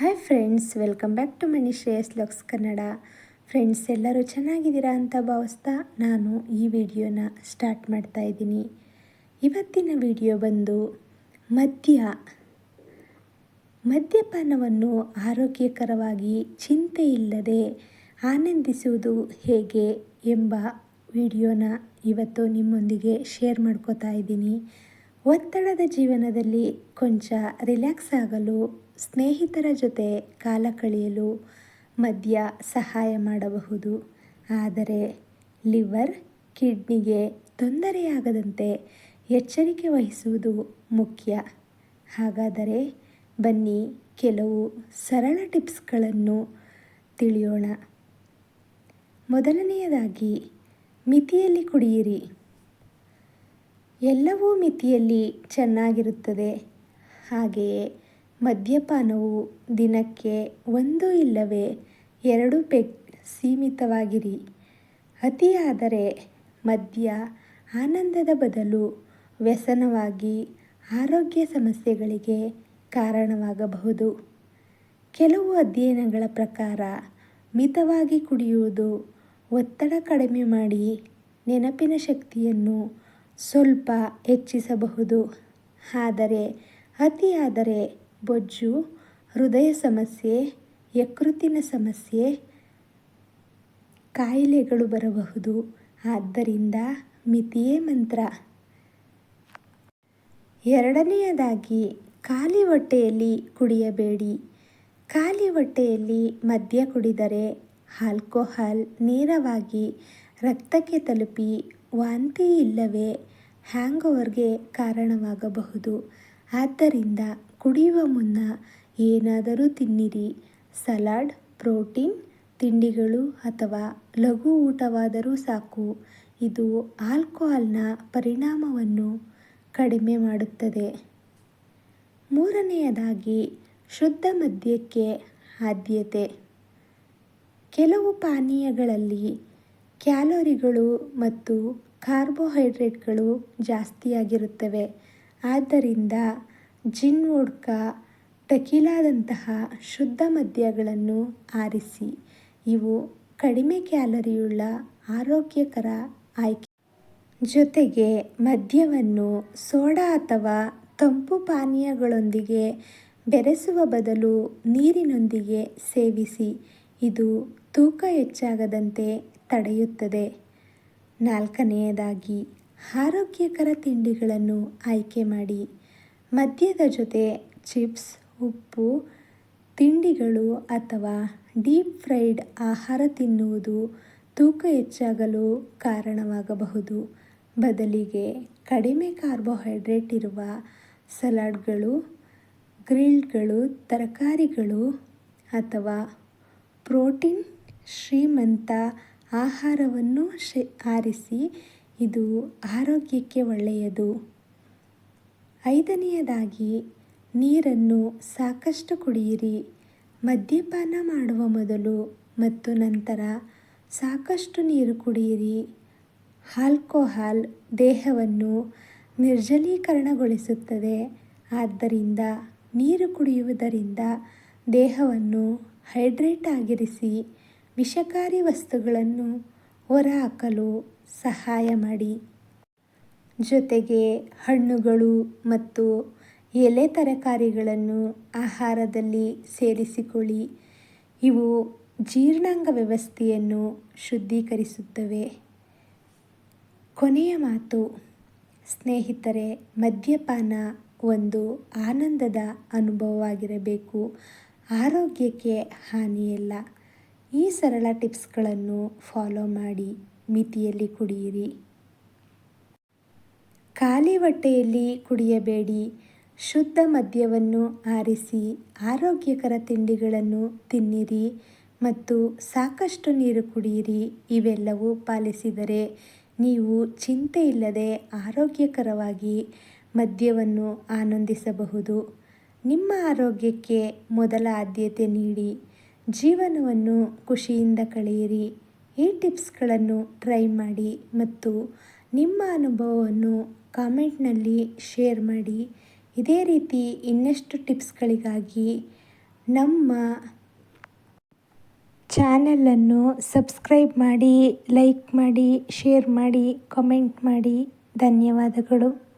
Hi friends welcome back to Mani Shreyas lux Kannada friends ಎಲ್ಲರೂ ಚೆನ್ನಾಗಿದ್ದೀರಾ ಅಂತ ಭಾವಿಸ್ತಾ ನಾನು ಈ ವಿಡಿಯೋನ ಸ್ಟಾರ್ಟ್ ಮಾಡ್ತಾ ಇದ್ದೀನಿ. ಇವತ್ತಿನ ವಿಡಿಯೋ ಬಂದು ಮದ್ಯ. ಮದ್ಯಪಾನವನ್ನು ಆರೋಗ್ಯಕರವಾಗಿ ಚಿಂತೆ ಇಲ್ಲದೆ ಆನಂದಿಸುವುದು ಹೇಗೆ ಎಂಬ ವಿಡಿಯೋನ ಇವತ್ತು ನಿಮ್ಮೊಂದಿಗೆ ಶೇರ್ ಮಾಡ್ಕೋತಾ ಇದ್ದೀನಿ. ಒತ್ತಡದ ಜೀವನದಲ್ಲಿ ಕೊಂಚ ರಿಲ್ಯಾಕ್ಸ್ ಆಗಲು, ಸ್ನೇಹಿತರ ಜೊತೆ ಕಾಲ ಕಳೆಯಲು ಮದ್ಯ ಸಹಾಯ ಮಾಡಬಹುದು. ಆದರೆ ಲಿವರ್, ಕಿಡ್ನಿಗೆ ತೊಂದರೆಯಾಗದಂತೆ ಎಚ್ಚರಿಕೆ ವಹಿಸುವುದು ಮುಖ್ಯ. ಹಾಗಾದರೆ ಬನ್ನಿ ಕೆಲವು ಸರಳ ಟಿಪ್ಸ್ಗಳನ್ನು ತಿಳಿಯೋಣ. ಮೊದಲನೆಯದಾಗಿ, ಮಿತಿಯಲ್ಲಿ ಕುಡಿಯಿರಿ. ಎಲ್ಲವೂ ಮಿತಿಯಲ್ಲಿ ಚೆನ್ನಾಗಿರುತ್ತದೆ. ಹಾಗೆಯೇ ಮದ್ಯಪಾನವು ದಿನಕ್ಕೆ ಒಂದು ಇಲ್ಲವೇ ಎರಡು ಪೆಗ್ ಸೀಮಿತವಾಗಿರಿ. ಅತಿಯಾದರೆ ಮದ್ಯ ಆನಂದದ ಬದಲು ವ್ಯಸನವಾಗಿ ಆರೋಗ್ಯ ಸಮಸ್ಯೆಗಳಿಗೆ ಕಾರಣವಾಗಬಹುದು. ಕೆಲವು ಅಧ್ಯಯನಗಳ ಪ್ರಕಾರ ಮಿತವಾಗಿ ಕುಡಿಯುವುದು ಒತ್ತಡ ಕಡಿಮೆ ಮಾಡಿ ನೆನಪಿನ ಶಕ್ತಿಯನ್ನು ಸ್ವಲ್ಪ ಹೆಚ್ಚಿಸಬಹುದು. ಆದರೆ, ಅತಿಯಾದರೆ ಬೊಜ್ಜು, ಹೃದಯ ಸಮಸ್ಯೆ, ಯಕೃತ್ತಿನ ಸಮಸ್ಯೆ, ಕಾಯಿಲೆಗಳು ಬರಬಹುದು. ಆದ್ದರಿಂದ ಮಿತಿಯೇ ಮಂತ್ರ. ಎರಡನೆಯದಾಗಿ, ಖಾಲಿ ಹೊಟ್ಟೆಯಲ್ಲಿ ಕುಡಿಯಬೇಡಿ. ಖಾಲಿ ಹೊಟ್ಟೆಯಲ್ಲಿ ಮದ್ಯ ಕುಡಿದರೆ ಆಲ್ಕೋಹಾಲ್ ನೇರವಾಗಿ ರಕ್ತಕ್ಕೆ ತಲುಪಿ ವಾಂತಿ ಇಲ್ಲವೇ? ಹ್ಯಾಂಗೋವರ್ಗೆ ಕಾರಣವಾಗಬಹುದು. ಆದ್ದರಿಂದ ಕುಡಿಯುವ ಮುನ್ನ ಏನಾದರೂ ತಿನ್ನಿರಿ. ಸಲಾಡ್, ಪ್ರೋಟೀನ್, ತಿಂಡಿಗಳು ಅಥವಾ ಲಘು ಊಟವಾದರೂ ಸಾಕು. ಇದು ಆಲ್ಕೋಹಾಲ್ನ ಪರಿಣಾಮವನ್ನು ಕಡಿಮೆ ಮಾಡುತ್ತದೆ. ಮೂರನೆಯದಾಗಿ, ಶುದ್ಧ ಮದ್ಯಕ್ಕೆ ಆದ್ಯತೆ. ಕೆಲವು ಪಾನೀಯಗಳಲ್ಲಿ ಕ್ಯಾಲೋರಿಗಳು ಮತ್ತು ಕಾರ್ಬೋಹೈಡ್ರೇಟ್ಗಳು ಜಾಸ್ತಿಯಾಗಿರುತ್ತವೆ. ಆದ್ದರಿಂದ ಜಿನ್ ವೋಡ್ಕಾ ಟಕೀಲಾದಂತಹ ಶುದ್ಧ ಮದ್ಯಗಳನ್ನು ಆರಿಸಿ, ಇವು ಕಡಿಮೆ ಕ್ಯಾಲರಿಯುಳ್ಳ ಆರೋಗ್ಯಕರ ಆಯ್ಕೆ. ಜೊತೆಗೆ ಮದ್ಯವನ್ನು ಸೋಡಾ ಅಥವಾ ತಂಪು ಪಾನೀಯಗಳೊಂದಿಗೆ ಬೆರೆಸುವ ಬದಲು ನೀರಿನೊಂದಿಗೆ ಸೇವಿಸಿ, ಇದು ತೂಕ ಹೆಚ್ಚಾಗದಂತೆ ತಡೆಯುತ್ತದೆ. ನಾಲ್ಕನೆಯದಾಗಿ ಆರೋಗ್ಯಕರ ತಿಂಡಿಗಳನ್ನು ಆಯ್ಕೆ ಮಾಡಿ. ಮದ್ಯದ ಜೊತೆ ಚಿಪ್ಸ್, ಉಪ್ಪು, ತಿಂಡಿಗಳು ಅಥವಾ ಡೀಪ್ ಫ್ರೈಡ್ ಆಹಾರ ತಿನ್ನುವುದು ತೂಕ ಹೆಚ್ಚಾಗಲು ಕಾರಣವಾಗಬಹುದು. ಬದಲಿಗೆ ಕಡಿಮೆ ಕಾರ್ಬೋಹೈಡ್ರೇಟ್ ಇರುವ ಸಲಾಡ್ಗಳು ಗ್ರಿಲ್ಡ್ಗಳು ತರಕಾರಿಗಳು ಅಥವಾ ಪ್ರೋಟೀನ್ ಶ್ರೀಮಂತ ಆಹಾರವನ್ನು ಶೇ, ಆರಿಸಿ, ಇದು ಆರೋಗ್ಯಕ್ಕೆ ಒಳ್ಳೆಯದು. ಐದನೆಯದಾಗಿ, ನೀರನ್ನು ಸಾಕಷ್ಟು ಕುಡಿಯಿರಿ. ಮದ್ಯಪಾನ ಮಾಡುವ ಮೊದಲು ಮತ್ತು ನಂತರ ಸಾಕಷ್ಟು ನೀರು ಕುಡಿಯಿರಿ. ಆಲ್ಕೋಹಾಲ್ ದೇಹವನ್ನು ನಿರ್ಜಲೀಕರಣಗೊಳಿಸುತ್ತದೆ. ಆದ್ದರಿಂದ ನೀರು ಕುಡಿಯುವುದರಿಂದ ದೇಹವನ್ನು ಹೈಡ್ರೇಟ್ ಆಗಿರಿಸಿ ವಿಷಕಾರಿ ವಸ್ತುಗಳನ್ನು ಹೊರಹಾಕಲು ಸಹಾಯ ಮಾಡಿ. ಜೊತೆಗೆ ಹಣ್ಣುಗಳು ಮತ್ತು ಎಲೆ ತರಕಾರಿಗಳನ್ನು ಆಹಾರದಲ್ಲಿ ಸೇರಿಸಿಕೊಳ್ಳಿ. ಇವು ಜೀರ್ಣಾಂಗ ವ್ಯವಸ್ಥೆಯನ್ನು ಶುದ್ಧೀಕರಿಸುತ್ತವೆ. ಕೊನೆಯ ಮಾತು, ಸ್ನೇಹಿತರೆ, ಮದ್ಯಪಾನ ಒಂದು ಆನಂದದ ಅನುಭವವಾಗಿರಬೇಕು. ಆರೋಗ್ಯಕ್ಕೆ ಹಾನಿಯಲ್ಲ. ಈ ಸರಳ ಟಿಪ್ಸ್ಗಳನ್ನು ಫಾಲೋ ಮಾಡಿ ಮಿತಿಯಲ್ಲಿ ಕುಡಿಯಿರಿ. ಖಾಲಿ ಹೊಟ್ಟೆಯಲ್ಲಿ ಕುಡಿಯಬೇಡಿ. ಶುದ್ಧ ಮದ್ಯವನ್ನು ಆರಿಸಿ ಆರೋಗ್ಯಕರ ತಿಂಡಿಗಳನ್ನು ತಿನ್ನಿರಿ ಮತ್ತು ಸಾಕಷ್ಟು ನೀರು ಕುಡಿಯಿರಿ. ಇವೆಲ್ಲವೂ ಪಾಲಿಸಿದರೆ ನೀವು ಚಿಂತೆ ಇಲ್ಲದೆ ಆರೋಗ್ಯಕರವಾಗಿ ಮದ್ಯವನ್ನು ಆನಂದಿಸಬಹುದು. ನಿಮ್ಮ ಆರೋಗ್ಯಕ್ಕೆ ಮೊದಲ ಆದ್ಯತೆ ನೀಡಿ ಜೀವನವನ್ನು ಖುಷಿಯಿಂದ ಕಳೆಯಿರಿ. ಈ ಟಿಪ್ಸ್ಗಳನ್ನು ಟ್ರೈ ಮಾಡಿ ಮತ್ತು ನಿಮ್ಮ ಅನುಭವವನ್ನು ಕಾಮೆಂಟ್ನಲ್ಲಿ ಶೇರ್ ಮಾಡಿ. ಇದೇ ರೀತಿ ಇನ್ನಷ್ಟು ಟಿಪ್ಸ್ಗಳಿಗಾಗಿ ನಮ್ಮ ಚಾನಲನ್ನು ಸಬ್ಸ್ಕ್ರೈಬ್ ಮಾಡಿ, ಲೈಕ್ ಮಾಡಿ, ಶೇರ್ ಮಾಡಿ, ಕಮೆಂಟ್ ಮಾಡಿ. ಧನ್ಯವಾದಗಳು.